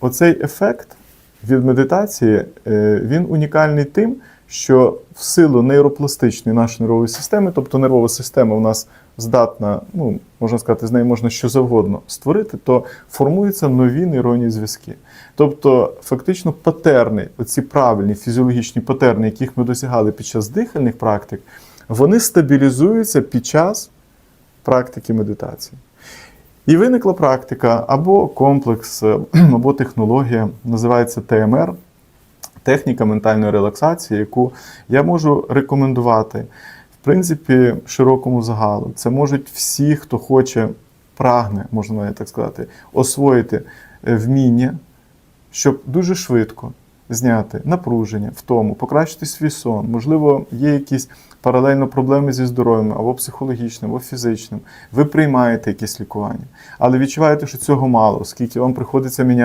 оцей ефект від медитації е, він унікальний тим, що в силу нейропластичної нашої нервової системи, тобто нервова система у нас здатна, ну можна сказати, з нею можна що завгодно створити, то формуються нові нейронні зв'язки. Тобто, фактично, патерни, оці правильні фізіологічні патерни, яких ми досягали під час дихальних практик, вони стабілізуються під час практики медитації. І виникла практика або комплекс, е, або технологія, називається ТМР, техніка ментальної релаксації, яку я можу рекомендувати в принципі широкому загалу. Це можуть всі, хто хоче, прагне, можна так сказати, освоїти е, вміння, щоб дуже швидко зняти напруження, втому, покращити свій сон. Можливо, є якісь паралельно проблеми зі здоров'ям або психологічним, або фізичним. Ви приймаєте якісь лікування, але відчуваєте, що цього мало, оскільки вам приходиться міняти.